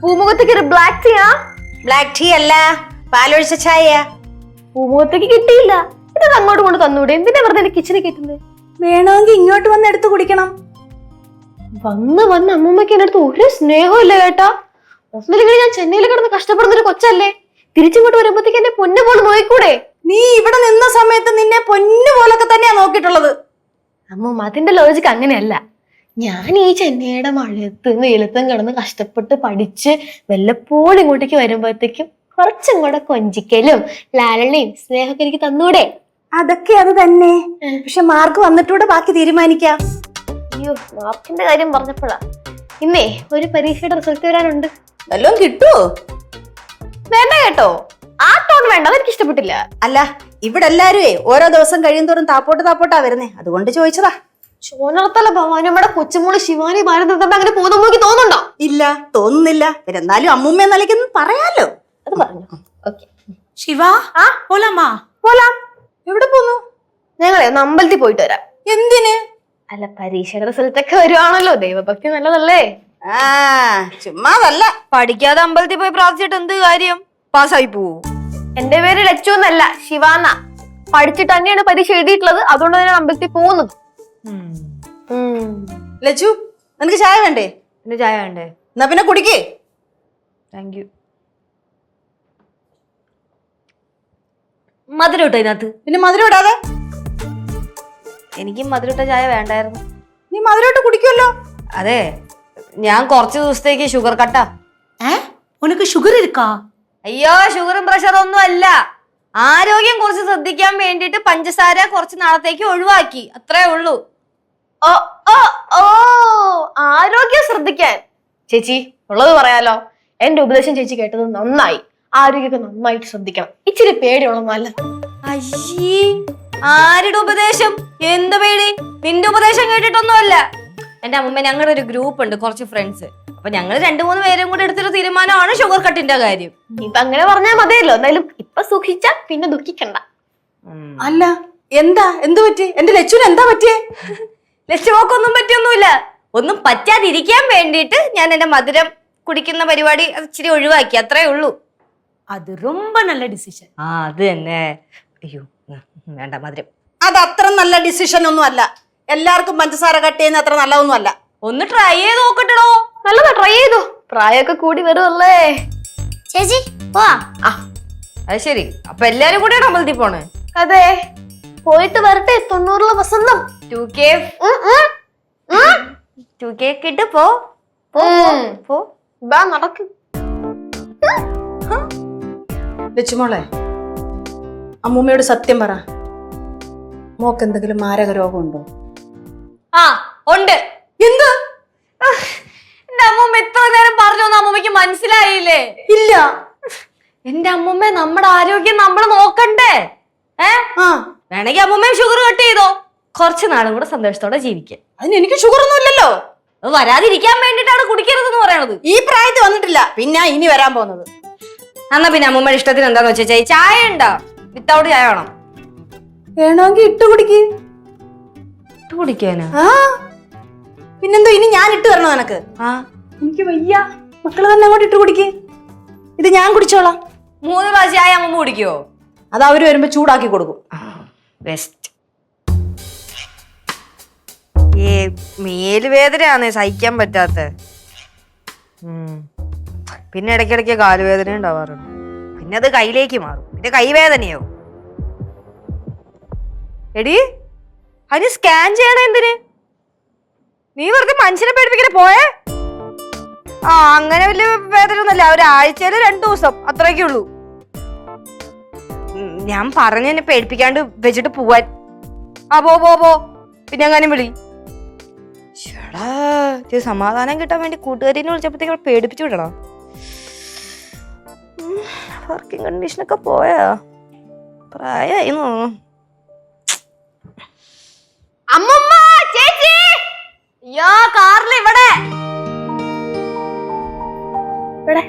പൂമുഖത്തേക്ക് ഒരു black tea ആ black tea അല്ല പാലൊഴിച്ച ചായ പൂമുഖത്തേക്ക് കിട്ടിയില്ല. ഇതൊക്കെ അങ്ങോട്ട് കൊണ്ട് തന്നൂടെ? എന്തിനാ വെറുതെ കിച്ചണിൽ കയറ്റുന്നത്? വേണമെങ്കിൽ ഇങ്ങോട്ട് വന്ന് എടുത്ത് കുടിക്കണം. വന്ന് വന്ന് അമ്മൂമ്മയ്ക്ക് എന്റെ അടുത്ത് ഒരു സ്നേഹവും ഇല്ല കേട്ടോ. ഒന്നില്ലെങ്കിൽ ഞാൻ ചെന്നൈയിൽ കിടന്ന് കഷ്ടപ്പെടുന്ന ഒരു കൊച്ചല്ലേ. തിരിച്ചിങ്ങോട്ട് വരുമ്പോഴത്തേക്ക് എന്നെ പൊന്നു പോലെ നോയിക്കൂടെ നീ ഇവിടെ നിന്ന സമയത്ത് നിന്നെ പൊന്നു പോലൊക്കെ തന്നെയാ നോക്കിയിട്ടുള്ളത്. അമ്മൂമ്മ അതിന്റെ ലോജിക്ക് അങ്ങനെയല്ല. ഞാൻ ഈ ചെന്നൈയുടെ മഴയത്തും വെയിലത്തും കിടന്ന് കഷ്ടപ്പെട്ട് പഠിച്ച് വല്ലപ്പോഴും ഇങ്ങോട്ടേക്ക് വരുമ്പോഴത്തേക്കും കുറച്ചും കൂടെ കൊഞ്ചിക്കലും ലാലണയും സ്നേഹമൊക്കെ എനിക്ക് തന്നൂടെ? അതൊക്കെ അത് തന്നെ. പക്ഷെ മാർക്ക് വന്നിട്ടൂടെ ബാക്കി തീരുമാനിക്കാം. അയ്യോ മാർക്കിന്റെ കാര്യം പറഞ്ഞപ്പോഴാ. ഇന്നേ ഒരു പരീക്ഷയുടെ റിസൾട്ട് വരാനുണ്ട്. വല്ലതും കിട്ടുമോ വേണ്ട കേട്ടോ. ആ ടോൺ വേണ്ട അതെനിക്ക് ഇഷ്ടപ്പെട്ടില്ല. അല്ല ഇവിടെ എല്ലാരും ഓരോ ദിവസം കഴിയുന്തോറും താപ്പോട്ട് താപ്പോട്ടാ വരുന്നേ. അതുകൊണ്ട് ചോദിച്ചതാ. ചോനർത്തല ഭവാനിയമ്മയുടെ കൊച്ചുമോൾ ശിവാനി ഭാരതത്തിന്റെ അങ്ങനെ പോകുന്ന നോക്കി തോന്നുന്നുണ്ടോ? ഇല്ല തോന്നുന്നില്ല. പിന്നെ എന്നാലും അമ്മൂമ്മ നിലയ്ക്കൊന്ന് പറയാലോ. അത് പറഞ്ഞു. ഓക്കെ. ശിവാ ആ? പോലാമാ പോലാം. എവിടെ പോന്നു? ഞങ്ങളെ ഒന്ന് അമ്പലത്തിൽ പോയിട്ട് വരാം. എന്തിന്? അല്ല പരീക്ഷയുടെ റിസൾട്ട് ഒക്കെ വരുവാണല്ലോ. ദൈവഭക്തി നല്ലതല്ലേ? ആ ചുമ്മാതല്ല. പഠിക്കാതെ അമ്പലത്തിൽ പോയി പ്രാർത്ഥിച്ചിട്ട് എന്ത് കാര്യം? പാസ്സായി പോവൂ. എന്റെ പേര് ലച്ചു എന്നല്ല ശിവാന പഠിച്ചിട്ട് തന്നെയാണ് പരീക്ഷ എഴുതിയിട്ടുള്ളത്. അതുകൊണ്ട് തന്നെ അമ്പലത്തിൽ പോകുന്നത്. ലച്ചു നിനക്ക് ചായ വേണ്ടേ? എന്റെ ചായ വേണ്ടേ? എന്നാ പിന്നെ കുടിക്കേ. താങ്ക് യു മധുരം ഇട്ടോ ഇതിനകത്ത്? പിന്നെ മധുരം ഇടാതെ? എനിക്കും മധുരം ഇട്ട ചായ വേണ്ടായിരുന്നു. നീ മധുരട്ട് കുടിക്കുമല്ലോ അതെ ഞാൻ കുറച്ച് ദിവസത്തേക്ക് ഷുഗർ കട്ടാ ഏ? ഉനക്ക് ഷുഗർ ഇരിക്കാ? അയ്യോ ഷുഗറും പ്രഷറും ഒന്നും അല്ല. ആരോഗ്യം കുറച്ച് ശ്രദ്ധിക്കാൻ വേണ്ടിയിട്ട് പഞ്ചസാര കുറച്ച് നാളത്തേക്ക് ഒഴിവാക്കി. അത്രേ ഉള്ളൂ. ഓ ഓ ഓ. ആരോഗ്യം ശ്രദ്ധിക്കാൻ. ചേച്ചി ഉള്ളത് പറയാലോ. എന്റെ ഉപദേശം ചേച്ചി കേട്ടത് നന്നായി. ആരോഗ്യമൊക്കെ നന്നായിട്ട് ശ്രദ്ധിക്കണം. ഇച്ചിരി പേടിയുള്ള നല്ല അയ്യേ ആരുടെ ഉപദേശം? എന്ത് പേടി? നിന്റെ ഉപദേശം കേട്ടിട്ടൊന്നുമല്ല. എന്റെ അമ്മ ഞങ്ങളുടെ ഒരു ഗ്രൂപ്പ് ഉണ്ട് കുറച്ച് ഫ്രണ്ട്സ് അപ്പൊ ഞങ്ങൾ രണ്ടു മൂന്ന് പേരും കൂടെ എടുത്തൊരു തീരുമാനമാണ് ഷുഗർ കട്ടിന്റെ കാര്യം. ഇപ്പൊ അങ്ങനെ പറഞ്ഞാൽ മതിയല്ലോ. എന്തായാലും ഇപ്പൊ സുഖിച്ച പിന്നെ ദുഃഖിക്കണ്ട. അല്ല എന്താ? എന്ത് പറ്റി? എന്റെ ലച്ചുവിന് എന്താ പറ്റിയേ? ലക്ഷ്യമൊക്കൊന്നും പറ്റിയൊന്നുമില്ല ഒന്നും പറ്റാതിരിക്കാൻ വേണ്ടിയിട്ട് ഞാൻ എന്റെ മധുരം കുടിക്കുന്ന പരിപാടി അത് ഇച്ചിരി ഒഴിവാക്കി അത്രേ ഉള്ളൂ அது ரொம்ப நல்ல டிசிஷன் ആ അത് തന്നെ അയ്യോ ഉം, വേണ്ട മധുരം അത് അത്ര നല്ല ഡിസിഷൻ ഒന്നും അല്ല എല്ലാവർക്കും പഞ്ചസാര കട്ട് ചെയ്യുന്ന അത്ര നല്ലതൊന്നും അല്ല ഒന്ന് ട്രൈ ചെയ്ത് നോക്കട്ടോ നല്ലതാ ട്രൈ ചെയ്തു പ്രായമൊക്കെ കൂടി വരുമല്ലേ ചേച്ചി പോവാ ആ അത് ശരി അപ്പൊ എല്ലാരും കൂടെ അമ്പലത്തിൽ പോണേ അതെ പോയിട്ട് വരട്ടെ തൊണ്ണൂറിലെ വസന്തം ടു കെ. ടു കെ കിട്ട് പോ. പോ, ബാ നടക്ക്. ലച്ചുമോളെ അമ്മൂമ്മയോട് സത്യം പറ. മോക്ക് എന്തെങ്കിലും മാരക രോഗമുണ്ടോ? ആ ഉണ്ട്. എന്ത്? എന്റെ അമ്മൂമ്മ എത്ര നേരം പറഞ്ഞു അമ്മൂമ്മക്ക് മനസ്സിലായില്ലേ? ഇല്ല. എന്റെ അമ്മൂമ്മ നമ്മുടെ ആരോഗ്യം നമ്മൾ നോക്കണ്ടേ? ഏ? വേണമെങ്കിൽ അമ്മൂമ്മയും ഷുഗർ കട്ട് ചെയ്തോ. കുറച്ച് നാളും കൂടെ സന്തോഷത്തോടെ ജീവിക്കാം. അതിന് എനിക്ക് ഷുഗർ ഒന്നും ഇല്ലല്ലോ. അത് വരാതിരിക്കാൻ വേണ്ടിയിട്ടാണ് കുടിക്കരുതെന്ന് പറയണത്. ഈ പ്രായത്തിൽ വന്നിട്ടില്ല. പിന്നെ ഇനി വരാൻ പോകുന്നത്. എന്നാ പിന്നെ അമ്മൂമ്മയുടെ ഇഷ്ടത്തിന് എന്താന്ന് വെച്ചാൽ ചായ ഉണ്ടോ? വിത്തൗട്ട് ചായ വേണം? വേണമെങ്കിൽ ഇട്ട് കുടിക്ക്. ഇട്ട് കുടിക്കാനാ? ആ. പിന്നെന്തോ ഇനി ഞാൻ ഇട്ട് തരണോ നിനക്ക്? ആ. എനിക്ക് വയ്യ. മക്കൾ തന്നെ അങ്ങോട്ട് ഇട്ട് കുടിക്ക്. ഇത് ഞാൻ കുടിച്ചോളാം. മൂന്ന് പ്രാവശ്യം ചായ അമ്മൂമ്മ കുടിക്കുവോ? അത് അവർ വരുമ്പോ ചൂടാക്കി കൊടുക്കും. ബെസ്റ്റ് ഈ മേൽ വേദനയാന്നേ സഹിക്കാൻ പറ്റാത്ത. പിന്നെ ഇടയ്ക്കിടയ്ക്ക് കാലുവേദന ഉണ്ടാവാറുണ്ട്. പിന്നെ അത് കയ്യിലേക്ക് മാറും. പിന്നെ കൈവേദനയോ? എടി അതിന് സ്കാൻ ചെയ്യണ എന്തിന്? നീ വെറുതെ മനുഷ്യനെ പേടിപ്പിക്കണ പോയേ. ആ അങ്ങനെ വലിയ വേദന ഒന്നുമല്ല ഒരാഴ്ചയിൽ രണ്ടു ദിവസം അത്രയൊക്കെ ഉള്ളൂ. ഞാൻ പറഞ്ഞു പേടിപ്പിക്കാണ്ട് വെച്ചിട്ട് പോവാൻ. ആ പോ പോ പോ. പിന്നെ എങ്ങാനും വിളി. ചേടാ ഇത് സമാധാനം കിട്ടാൻ വേണ്ടി കൂട്ടുകാരിനെ വിളിച്ചപ്പോഴത്തേക്ക് പേടിപ്പിച്ചു വിടണോ? വർക്കിംഗ് കണ്ടീഷനൊക്കെ പോയാ പ്രായമായി അമ്മമ്മ ചേച്ചി! യാ കാറിൽ ഇവിടെ. ഇവിടെ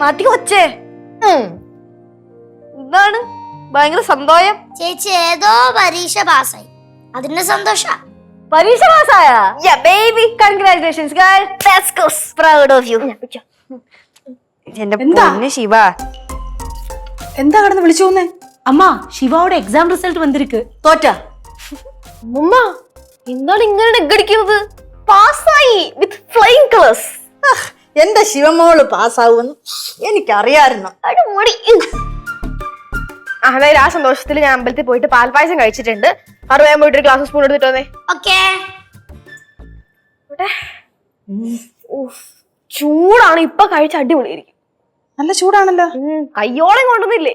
മതി കൊച്ചേ. എന്താണ്? ഭയങ്കര സന്തോഷം. ചേച്ചി ഏതോ പരീക്ഷ പാസ്സായി. അതിന്റെ സന്തോഷ പരീക്ഷ പാസ്സായ baby congratulations girl proud of you എന്റെ എന്താ? പൊന്ന് ശിവ എന്താ കിടന്ന് വിളിച്ചു പോന്നേ அம்மா சிவாவோட எக்ஸாம் ரிசல்ட் வந்திருக்கு തോറ്റ അമ്മ എന്താണ് ഇങ്ങനെ നെഗടിക്കുന്നത് പാസ്സായി വിത്ത് ഫ്ലൈങ് കളേഴ്സ് എന്റെ ശിവമോള് പാസ്സാവുമെന്ന് എനിക്കറിയായിരുന്നു അടിപൊളി അതായത് ആ സന്തോഷത്തിൽ ഞാൻ അമ്പലത്തിൽ പോയിട്ട് പാൽപ്പായസം കഴിച്ചിട്ടുണ്ട്. അറിയാൻ പോയിട്ട് ഒരു ഗ്ലാസ് സ്പൂൺ എടുത്തിട്ട് വന്നേ. ഓക്കേ. ഉഫ്, ചൂടാണ്. ഇപ്പൊ കഴിച്ച അടിപൊളിയായിരിക്കും. നല്ല ചൂടാണല്ലോ. കയ്യോളം കൊണ്ടുവന്നില്ലേ.